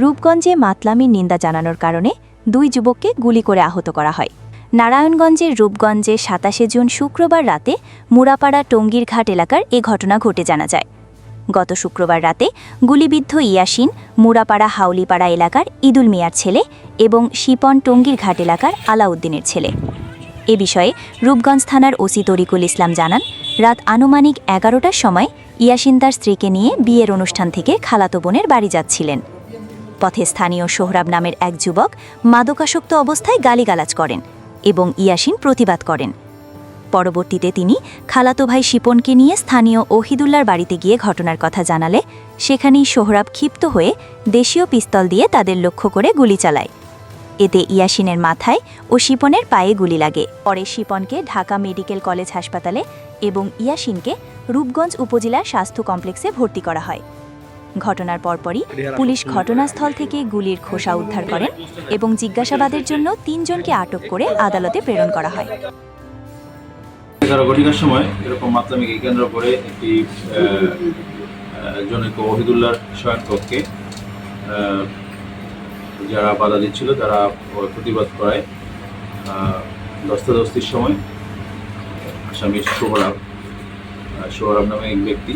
রূপগঞ্জে মাতলামির নিন্দা জানানোর কারণে দুই যুবককে গুলি করে আহত করা হয়। নারায়ণগঞ্জের রূপগঞ্জে সাতাশে জুন শুক্রবার রাতে মুরাপাড়া টঙ্গীর ঘাট এলাকার এ ঘটনা ঘটে জানা যায়। গত শুক্রবার রাতে গুলিবিদ্ধ ইয়াসিন মুরাপাড়া হাউলিপাড়া এলাকার ইদুল মিয়ার ছেলে এবং শিপন টঙ্গীর ঘাট এলাকার আলাউদ্দিনের ছেলে। এ বিষয়ে রূপগঞ্জ থানার ওসি তরিকুল ইসলাম জানান, রাত আনুমানিক এগারোটার সময় ইয়াসিন তার স্ত্রীকে নিয়ে বিয়ের অনুষ্ঠান থেকে খালাতো বোনের বাড়ি যাচ্ছিলেন। পথে স্থানীয় সোহরাব নামের এক যুবক মাদকাসক্ত অবস্থায় গালিগালাজ করেন এবং ইয়াসিন প্রতিবাদ করেন। পরবর্তীতে তিনি খালাতো ভাই শিপনকে নিয়ে স্থানীয় ওহিদুল্লার বাড়িতে গিয়ে ঘটনার কথা জানালে সেখানেই সোহরাব ক্ষিপ্ত হয়ে দেশীয় পিস্তল দিয়ে তাদের লক্ষ্য করে গুলি চালায়। এতে ইয়াসিনের মাথায় ও শিপনের পায়ে গুলি লাগে। পরে শিপনকে ঢাকা মেডিকেল কলেজ হাসপাতালে এবং ইয়াসিনকে রূপগঞ্জ উপজেলার স্বাস্থ্য কমপ্লেক্সে ভর্তি করা হয়। ঘটনার পরপরই পুলিশ ঘটনাস্থল থেকে গুলির খোসা উদ্ধার করেন এবং জিজ্ঞাসাবাদের জন্য তিনজনকে আটক করে আদালতে প্রেরণ করা হয়। এগারো সময় এরকম কেন্দ্র করে একটি জনৈক ওহিদুল্লাহর যারা বাধা দিচ্ছিল তারা প্রতিবাদ করায়। আহ, ধস্তাধস্তির সময় আসামি সোহরাব সোহরাব নামে এক ব্যক্তি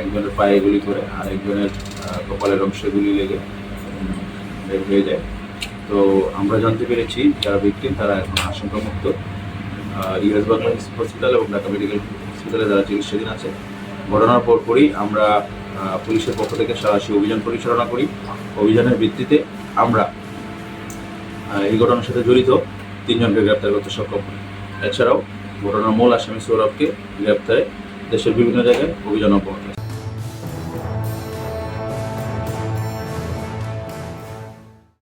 একজনের পায়ে গুলি করে আর একজনের কপালের অংশে গুলি লেগে হয়ে যায়। তো আমরা জানতে পেরেছি যারা ব্যক্তি তারা এখন আশঙ্কামুক্ত। ইউএস বাংলা হসপিটাল এবং ঢাকা মেডিকেল হসপিটালে যারা চিকিৎসাধীন আছে, ঘটনার পরপরই আমরা পুলিশের পক্ষ থেকে সারাশি অভিযান পরিচালনা করি। অভিযানের ভিত্তিতে আমরা এই ঘটনার সাথে জড়িত তিনজনকে গ্রেপ্তার করতে সক্ষম হই। এছাড়াও ঘটনার মূল আসামি সৌরভকে গ্রেপ্তারে দেশের বিভিন্ন জায়গায় অভিযান অব্যাহত।